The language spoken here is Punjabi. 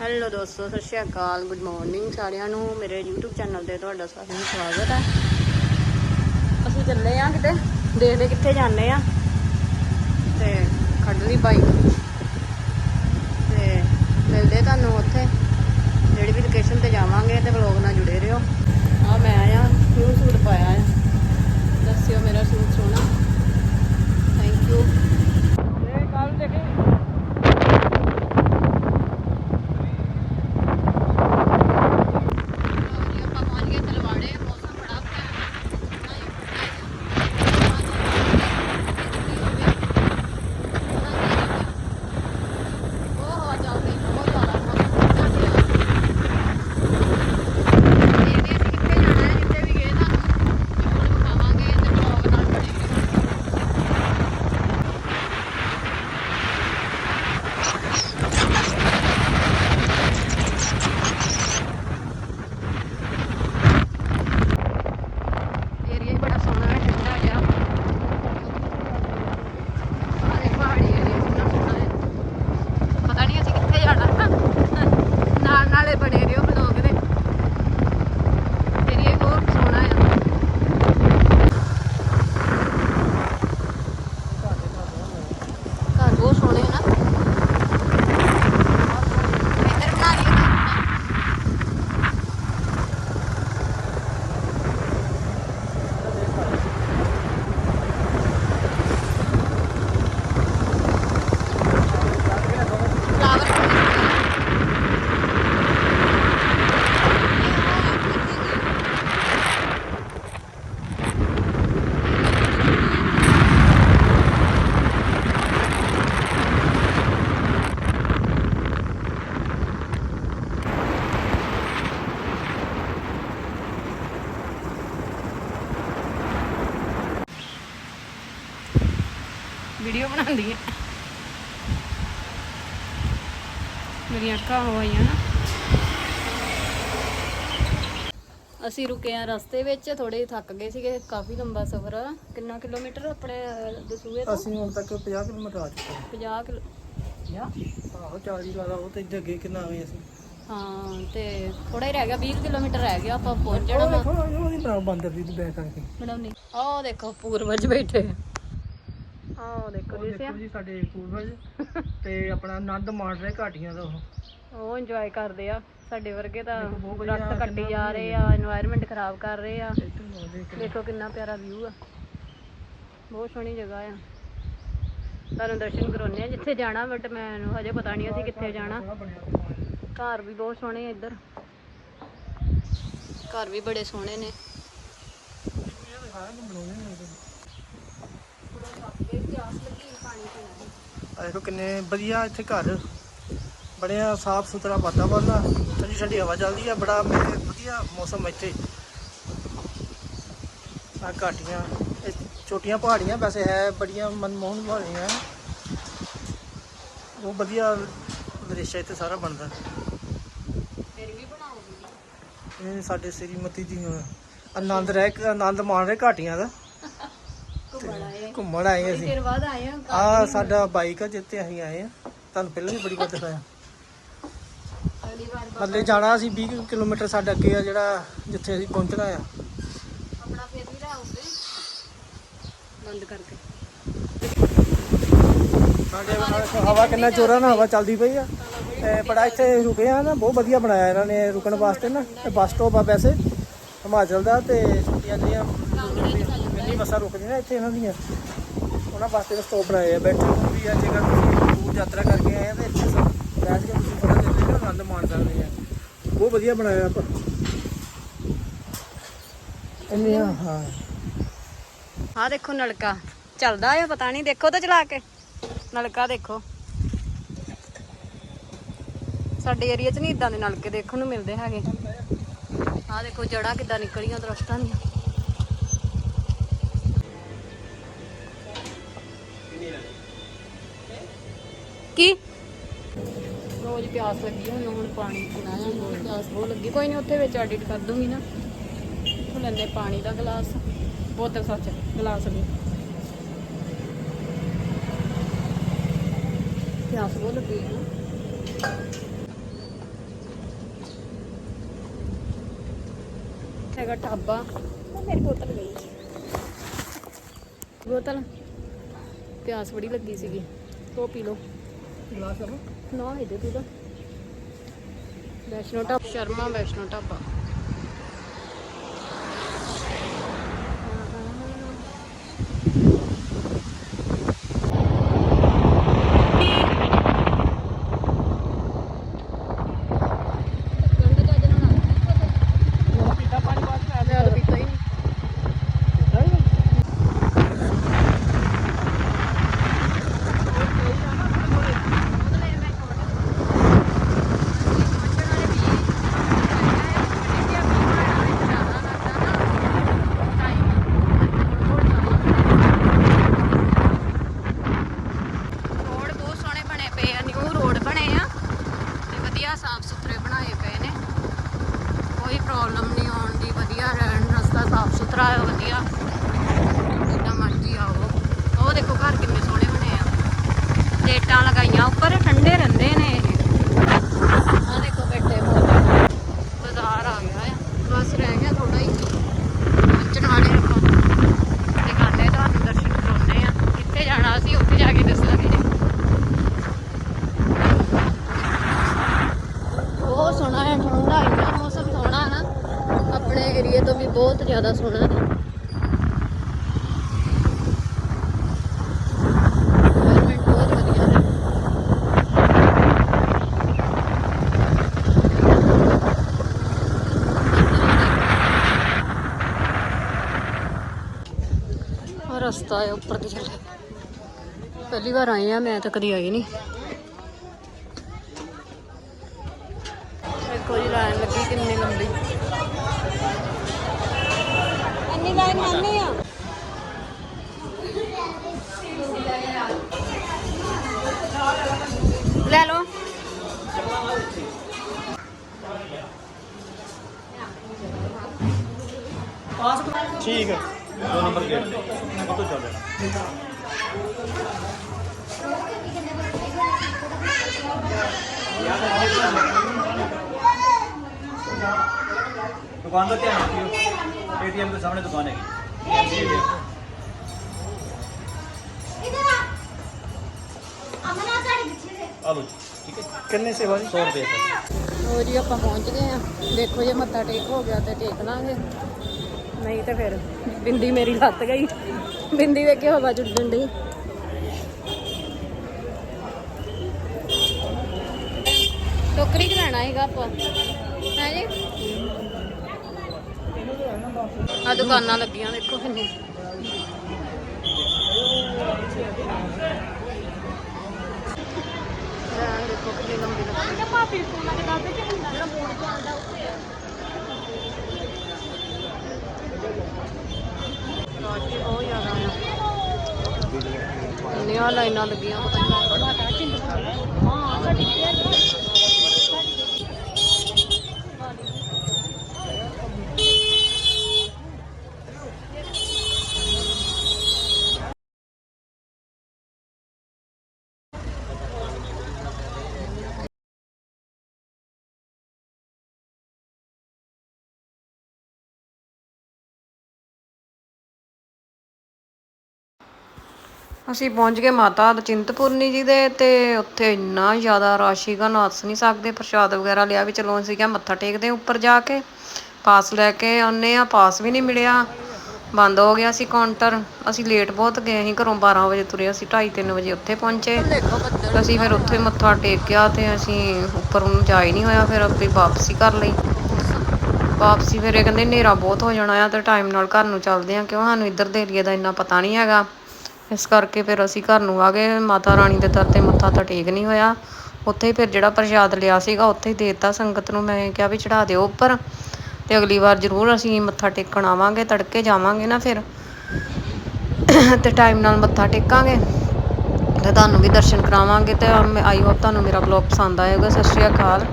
ਹੈਲੋ ਦੋਸਤੋ, ਸਤਿ ਸ਼੍ਰੀ ਅਕਾਲ ਗੁੱਡ ਮਾਰਨਿੰਗ ਸਾਰਿਆਂ ਨੂੰ। ਮੇਰੇ YouTube ਚੈਨਲ ਤੇ ਤੁਹਾਡਾ ਸਾਰਿਆਂ ਨੂੰ ਸਵਾਗਤ ਹੈ। ਅਸੀਂ ਚੱਲੇ ਆ ਕਿਤੇ, ਦੇਖਦੇ ਕਿੱਥੇ ਜਾਂਦੇ ਆ ਤੇ ਕੱਢ ਲਈ ਬਾਈਕ ਤੇ ਮਿਲਦੇ ਤੁਹਾਨੂੰ ਉੱਥੇ। ਜਿਹੜੀ ਵੀ ਲੋਕੇਸ਼ਨ ਤੇ ਜਾਵਾਂਗੇ ਤੇ ਵਲੌਗ ਵੀਡੀਓ ਬਣਾਉਂਦੀ ਆ। ਮੇਰੀਆਂ ਅੱਖਾਂ ਹੋਈਆਂ ਨਾ। ਅਸੀਂ ਰੁਕੇ ਆ ਰਸਤੇ ਵਿੱਚ ਥੋੜੇ ਥੱਕ ਗਏ ਸੀਗੇ ਕਾਫੀ ਲੰਬਾ ਸਫ਼ਰ ਆ। ਕਿੰਨਾ ਕਿਲੋਮੀਟਰ ਆਪਣੇ ਦਸੂਏ ਤੋਂ? ਅਸੀਂ ਹੁਣ ਤੱਕ 50 ਕਿਲੋਮੀਟਰ ਆ ਚੁੱਕੇ 50 ਕਿਲੋ ਹਾਂ ਆਹੋ 40 ਲਾ ਲਾ ਉਹ ਤੇ ਇੱਥੇ ਅੱਗੇ ਕਿੰਨਾ ਆਵੇ ਅਸੀਂ। ਹਾਂ ਤੇ ਥੋੜਾ ਹੀ ਰਹਿ ਗਿਆ 20 ਕਿਲੋਮੀਟਰ ਰਹਿ ਗਿਆ ਆਪਾਂ ਪਹੁੰਚ ਜਾਣਾ ਉਹ ਵਾ ਦੇਖੋ ਉਹਦੀ ਬਣਾ ਬੰਦਰ ਦੀ ਬੈਕ ਕਰਕੇ। ਬਣਾਉਣੀ। ਆਹ ਦੇਖੋ ਪੂਰਵਜ ਬੈਠੇ। ਤੇ ਆਪਣਾ ਆਨੰਦ ਮਾਣ ਰਹੇ ਘਾਟੀਆਂ ਦਾ ਉਹ। ਉਹ ਇੰਜੋਏ ਕਰਦੇ ਆ। ਸਾਡੇ ਵਰਗੇ ਤਾਂ ਬਹੁਤ ਦਰਖਤ ਕੱਟੀ ਜਾ ਰਹੇ ਆ এনवायरमेंट ਖਰਾਬ ਕਰ ਰਹੇ ਆ। ਇੱਥੇ ਕਿੰਨਾ ਪਿਆਰਾ ਵਿਊ ਆ। ਬਹੁਤ ਸੋਹਣੀ ਜਗ੍ਹਾ ਆ। ਤੁਹਾਨੂੰ ਦਰਸ਼ਨ ਕਰਾਉਂਦੇ ਆ ਜਿੱਥੇ ਜਾਣਾ ਬਟ ਮੈਨੂੰ ਹਜੇ ਪਤਾ ਨਹੀਂ ਅਸੀਂ ਕਿਥੇ ਜਾਣਾ। ਘਰ ਵੀ ਬਹੁਤ ਸੋਹਣੇ ਆ ਇੱਧਰ। ਘਰ ਵੀ ਬੜੇ ਸੋਹਣੇ ਨੇ। ਦੇਖੋ ਕਿੰਨੇ ਵਧੀਆ ਇੱਥੇ ਘਰ। ਬੜਿਆ ਸਾਫ਼ ਸੁਥਰਾ ਵਾਤਾਵਰਨ ਆ। ਠੰਡੀ ਠੰਡੀ ਹਵਾ ਚੱਲਦੀ ਆ। ਬੜਾ ਵਧੀਆ ਮੌਸਮ ਇੱਥੇ। ਆ ਘਾਟੀਆਂ ਛੋਟੀਆਂ ਪਹਾੜੀਆਂ ਵੈਸੇ ਹੈ, ਬੜੀਆਂ ਮਨਮੋਹਨ ਪਹਾੜੀਆਂ। ਉਹ ਵਧੀਆ ਦ੍ਰਿਸ਼ ਇੱਥੇ ਸਾਰਾ ਬਣਦਾ। ਇਹ ਸਾਡੇ ਸ੍ਰੀਮਤੀ ਜੀ ਆਨੰਦ ਰਹਿ, ਆਨੰਦ ਮਾਣ ਰਹੇ ਘਾਟੀਆਂ ਦਾ। ਘੁੰਮਣ ਆਏ ਅਸੀਂ। ਦੇਰ ਬਾਅਦ ਆਏ ਆ ਆ ਸਾਡਾ ਬਾਈਕ ਆ ਜਿੱਤੇ ਅਸੀਂ ਆਏ ਆ ਤੁਹਾਨੂੰ ਪਹਿਲਾਂ ਵੀ ਬੜੀ ਵਾਰ ਦਿਖਾਇਆ। ਅਗਲੀ ਵਾਰ ਮਤਲਬ ਜਾਣਾ ਅਸੀਂ 20 ਕੁ ਕਿਲੋਮੀਟਰ ਸਾਡਾ ਅੱਗੇ ਆ ਜਿਹੜਾ ਜਿੱਥੇ ਅਸੀਂ ਪਹੁੰਚਣਾ ਆ। ਆਪਣਾ ਫਿਰ ਵੀ ਲਾਓਗੇ ਬੰਦ ਕਰਕੇ। ਸਾਡੇ ਹਵਾ ਕਿੰਨਾ ਜ਼ੋਰਾਂ ਨਾਲ ਹਵਾ ਚੱਲਦੀ ਪਈ ਆ। ਤੇ ਬੜਾ ਇੱਥੇ ਰੁਕੇ ਆ ਨਾ ਬਹੁਤ ਵਧੀਆ ਬਣਾਇਆ ਇਹਨਾਂ ਨੇ ਰੁਕਣ ਵਾਸਤੇ ਨਾ। ਇਹ ਬੱਸ ਸਟਾਪ ਆ ਵੈਸੇ ਹਿਮਾਚਲ ਦਾ ਤੇ ਛੁੱਟੀਆਂ ਦੀਆਂ ਮਿੰਨੀ ਬੱਸਾਂ ਰੁਕਦੀਆਂ ਇੱਥੇ ਇਹਨਾਂ ਦੀਆਂ। ਉਹਨਾਂ ਵਾਸਤੇ ਦਾ ਸਟਾਪ ਬਣਾਏ ਆ। ਬੈਠਣ ਨੂੰ ਵੀ ਆ ਜੇਕਰ ਤੁਸੀਂ ਦੂਰ ਯਾਤਰਾ ਕਰਕੇ ਆਏ ਆ ਤੇ ਇੱਥੇ ਬੈਠ ਕੇ ਤੁਸੀਂ ਬੜਾ ਦਿਨ ਦਾ ਆਨੰਦ ਮਾਣ ਸਕਦੇ ਆ। ਬਹੁਤ ਵਧੀਆ ਬਣਾਇਆ ਆਪਾਂ। ਇੰਨੇ ਹਾਂ। ਆਹ ਦੇਖੋ ਨਲਕਾ। ਚੱਲਦਾ ਆ, ਪਤਾ ਨਹੀਂ, ਦੇਖੋ ਤਾਂ ਚਲਾ ਕੇ। ਨਲਕਾ ਦੇਖੋ। ਸਾਡੇ ਏਰੀਆ 'ਚ ਨਹੀਂ ਇਦਾਂ ਦੇ ਨਲਕੇ ਦੇਖਣ ਨੂੰ ਮਿਲਦੇ ਹੈਗੇ। ਆਹ ਦੇਖੋ ਜੜਾਂ ਕਿੱਦਾਂ ਨਿਕਲੀਆਂ, ਦਰਖਤਾਂ ਦੀਆਂ। ਕੀ ਰੋਜ਼ ਪਿਆਸ ਲੱਗੀ ਹੁਣ ਹੁਣ ਪਾਣੀ ਪੀਣਾ ਹੈ ਪਿਆਸ ਬਹੁਤ ਲੱਗੀ। ਕੋਈ ਨਹੀਂ ਉੱਥੇ ਵਿੱਚ ਐਡਿਟ ਕਰ ਦੂੰਗੀ ਨਾ। ਇੱਥੋਂ ਲੈਂਦੇ ਪਾਣੀ ਦਾ ਗਲਾਸ। ਬੋਤਲ ਸੱਚ, ਗਲਾਸ ਨਹੀਂ ਪਿਆਸ ਬਹੁਤ ਲੱਗੀ ਹੈ ਹੈਗਾ ਟਾਬਾ ਮੇਰੀ ਬੋਤਲ ਗਈ। ਬੋਤਲ? ਪਿਆਸ ਬੜੀ ਲੱਗੀ ਸੀਗੀ। ਉਹ ਪੀ ਲੋ ਗਲਾਸ ਲਵੋ ਨਾ ਇਹਦੇ ਪੀ ਲਓ ਵੈਸ਼ਨੋ ਢਾਬਾ ਸ਼ਰਮਾ ਵੈਸ਼ਨੋ ਢਾਬਾ ਪੀਤਾ ਪਾਣੀ ਬਾਅਦ ਚ ਮੈਂ ਤਾਂ ਪੀਤਾ ਹੀ ਨਹੀਂ ਰੋਡ ਬਹੁਤ ਸੋਹਣੇ ਬਣੇ ਪਏ ਆ ਨਿਊ ਰੋਡ ਬਣੇ ਆ ਤੇ ਵਧੀਆ ਸਾਫ਼ ਸੁਥਰੇ ਬਣਾਏ ਪਏ ਨੇ ਕੋਈ ਪ੍ਰੋਬਲਮ ਨਹੀਂ ਆਉਣ ਦੀ ਵਧੀਆ ਰਹਿਣ ਰਸਤਾ ਸਾਫ਼ ਸੁਥਰਾ ਹੈ ਵਧੀਆ ਜਿੱਦਾਂ ਮਰਜ਼ੀ ਆਓ ਉਹ ਦੇਖੋ ਘਰ ਕਿੰਨੇ ਸੋਹਣੇ ਬਣੇ ਆ ਲੇਟਾਂ ਲਗਾਈਆਂ ਉੱਪਰ ਠੰਡੇ ਰਹਿੰਦੇ ਨੇ ਇਹ ਆ ਦੇਖੋ ਬੈਠੇ ਹੋਏ ਬਾਜ਼ਾਰ ਆ ਗਿਆ ਹੈ ਬਸ ਰਹਿ ਗਿਆ ਥੋੜਾ ਹੀ ਪਹੁੰਚਣ ਵਾਲੇ ਆਪਾਂ ਦਿਖਾਉਂਦੇ ਤੁਹਾਨੂੰ ਦਰਸ਼ਨ ਕਰਾਉਂਦੇ ਆ ਕਿੱਥੇ ਜਾਣਾ ਅਸੀਂ ਉੱਥੇ ਜਾ ਕੇ ਦੱਸਾਂਗੇ ਬਹੁਤ ਸੋਹਣਾ ਹੈ ਠੰਡਾ ਇੰਨਾ ਮੌਸਮ ਸੋਹਣਾ ਹੈ ਨਾ ਆਪਣੇ ਏਰੀਏ ਤੋਂ ਵੀ ਬਹੁਤ ਜ਼ਿਆਦਾ ਸੋਹਣਾ ਹੈ। ਬਹੁਤ ਵਧੀਆ ਰਸਤਾ ਹੈ ਉੱਪਰ ਦੀ ਚੱਲੇ ਪਹਿਲੀ ਵਾਰ ਆਏ ਆ ਮੈਂ ਤਾਂ ਕਦੀ ਆਈ ਨਹੀਂ। ਦੇਖੋ ਜੀ ਲਾਈਨ ਲੱਗੀ ਕਿੰਨੀ ਲੰਬੀ। ਅੰਨੀ ਆ। ਲੈ ਲਓ। ਠੀਕ ਹੈ ਦੋ ਨੰਬਰ ਗੇਟ। ਤੋਂ ਚੱਲ ਜਾਣਾ ਦੁਕਾਨ ਦਾ ਧਿਆਨ ਰੱਖਿਓ। ਏਟੀਐਮ ਦੇ ਸਾਹਮਣੇ ਦੁਕਾਨ ਹੈਗੀ। ਆ। ਲਓ ਜੀ ਠੀਕ ਹੈ ਕਿੰਨੇ ਸੇਵਾ ਜੀ? 100 ਰੁਪਏ ਸਰ ਉਹ ਜੀ ਆਪਾਂ ਪਹੁੰਚ ਗਏ ਆ ਦੇਖੋ ਜੇ ਮੱਥਾ ਟੇਕ ਹੋ ਗਿਆ ਤੇ ਟੇਕ ਲਾਂਗੇ। ਨਹੀਂ ਤੇ ਫਿਰ ਬਿੰਦੀ ਮੇਰੀ ਲੱਤ ਗਈ। ਬਿੰਦੀ ਵੇਖ ਕੇ ਹਵਾ ਚੁੱਡਣ ਡਈ। ਟੋਕਰੀ ਚ ਲੈਣਾ ਹੈਗਾ ਆਪਾਂ। ਹੈ ਜੀ? ਆ ਦੁਕਾਨਾਂ ਲੱਗੀਆਂ ਦੇਖੋ ਕਿੰਨੀ ਦੇਖੋ ਕਿੰਨੀ ਲੰਬੀ ਲੱਗੀ। ਭਾਪੀ ਫੋਨਾਂ ਦੇ ਦੱਸਦੇ ਕਿ ਹੁੰਦਾ ਜਿਹੜਾ ਬੋਰਡ ਚੱਲਦਾ ਉੱਥੇ ਆ। ਰਾਜੀ ਬਹੁਤ ਜ਼ਿਆਦਾ ਆ ਇੰਨੀਆਂ ਲਾਈਨਾਂ ਲੱਗੀਆਂ ਪਤਾ ਨਹੀਂ ਹਾਂ ਸਾਡੀ ਅਸੀਂ ਪਹੁੰਚ ਗਏ ਮਾਤਾ ਚਿੰਤਪੁਰਨੀ ਜੀ ਦੇ ਤੇ ਉੱਥੇ ਇੰਨਾ ਜ਼ਿਆਦਾ ਰਸ਼ ਸੀਗਾ ਨੱਸ ਨਹੀਂ ਸਕਦੇ। ਪ੍ਰਸ਼ਾਦ ਵਗੈਰਾ ਲਿਆ ਵੀ ਚਲੋ, ਅਸੀਂ ਕਿਹਾ ਮੱਥਾ ਟੇਕਦੇ ਹਾਂ ਉੱਪਰ ਜਾ ਕੇ। ਪਾਸ ਲੈ ਕੇ ਆਉਂਦੇ ਆ ਪਾਸ ਵੀ ਨਹੀਂ ਮਿਲਿਆ। ਬੰਦ ਹੋ ਗਿਆ ਸੀ ਕਾਊਂਟਰ। ਅਸੀਂ ਲੇਟ ਬਹੁਤ ਗਏ ਸੀ, ਘਰੋਂ 12 ਵਜੇ ਤੁਰੇ ਅਸੀਂ 2:30 3 ਵਜੇ ਉੱਥੇ ਪਹੁੰਚੇ। ਅਸੀਂ ਫਿਰ ਉੱਥੇ ਮੱਥਾ ਟੇਕਿਆ ਤੇ ਅਸੀਂ ਉੱਪਰ ਨੂੰ ਜਾ ਹੀ ਨਹੀਂ ਹੋਇਆ, ਫਿਰ ਆਪਣੀ ਵਾਪਸੀ ਕਰ ਲਈ। ਵਾਪਸੀ ਫਿਰ ਇਹ ਕਹਿੰਦੇ ਹਨੇਰਾ ਬਹੁਤ ਹੋ ਜਾਣਾ ਆ ਤੇ ਟਾਈਮ ਨਾਲ ਘਰ ਨੂੰ ਚੱਲਦੇ ਆ ਕਿਉਂ? ਸਾਨੂੰ ਇੱਧਰ ਦੇ ਏਰੀਆ ਦਾ ਇੰਨਾ ਪਤਾ ਨਹੀਂ ਹੈਗਾ। ਇਸ ਕਰਕੇ ਫਿਰ ਅਸੀਂ ਘਰ ਨੂੰ ਆ ਗਏ। ਮਾਤਾ ਰਾਣੀ ਦੇ ਦਰ ਤੇ ਮੱਥਾ ਤਾਂ ਟੇਕ ਨਹੀਂ ਹੋਇਆ। ਉੱਥੇ ਹੀ ਫਿਰ ਜਿਹੜਾ ਪ੍ਰਸ਼ਾਦ ਲਿਆ ਸੀਗਾ, ਉੱਥੇ ਹੀ ਦੇ ਸੰਗਤ ਨੂੰ। ਮੈਂ ਕਿਹਾ ਵੀ ਚੜਾ ਦਿਓ ਉੱਪਰ ਤੇ ਅਗਲੀ ਵਾਰ ਜ਼ਰੂਰ ਅਸੀਂ ਮੱਥਾ ਟੇਕਣ ਆਵਾਂਗੇ, ਤੜਕੇ ਜਾਵਾਂਗੇ ਨਾ ਫਿਰ। ਤੇ ਟਾਈਮ ਨਾਲ ਮੱਥਾ ਟੇਕਾਂਗੇ ਤੇ ਤੁਹਾਨੂੰ ਵੀ ਦਰਸ਼ਨ ਕਰਾਵਾਂਗੇ ਤੇ ਆਈ ਹੋਪ ਤੁਹਾਨੂੰ ਮੇਰਾ ਬਲੌਗ ਪਸੰਦ ਆਏਗਾ। ਸਤਿ ਸ਼੍ਰੀ ਅਕਾਲ।